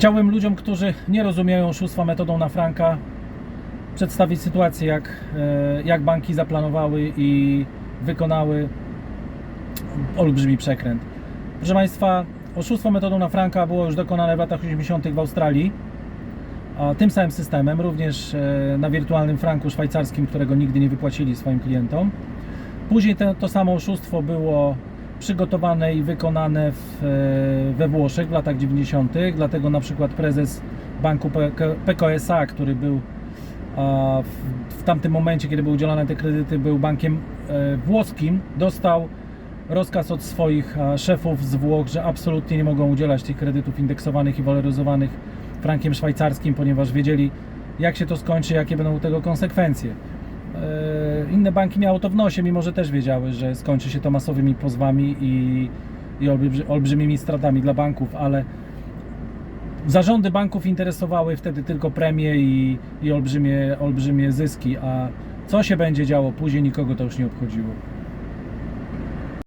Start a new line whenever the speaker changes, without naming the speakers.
Chciałbym ludziom, którzy nie rozumieją oszustwa metodą na franka, przedstawić sytuację, jak, e, jak banki zaplanowały i wykonały olbrzymi przekręt. Proszę Państwa, oszustwo metodą na franka było już dokonane w latach 80. w Australii. Tym samym systemem, również e, na wirtualnym franku szwajcarskim, którego nigdy nie wypłacili swoim klientom. Później to samo oszustwo było przygotowane i wykonane w, e, we Włoszech w latach 90. Dlatego na przykład prezes banku PK PKSA, który był w, tamtym momencie, kiedy były udzielane te kredyty, był bankiem e, włoskim, dostał rozkaz od swoich szefów z Włoch, że absolutnie nie mogą udzielać tych kredytów indeksowanych i waloryzowanych frankiem szwajcarskim, ponieważ wiedzieli, jak się to skończy, jakie będą tego konsekwencje. E, Inne banki miały to w nosie, mimo że też wiedziały, że skończy się to masowymi pozwami i, i olbrzy, olbrzymimi stratami dla banków, ale zarządy banków interesowały wtedy tylko premie i, i olbrzymie, olbrzymie zyski, a co się będzie działo później, nikogo to już nie obchodziło.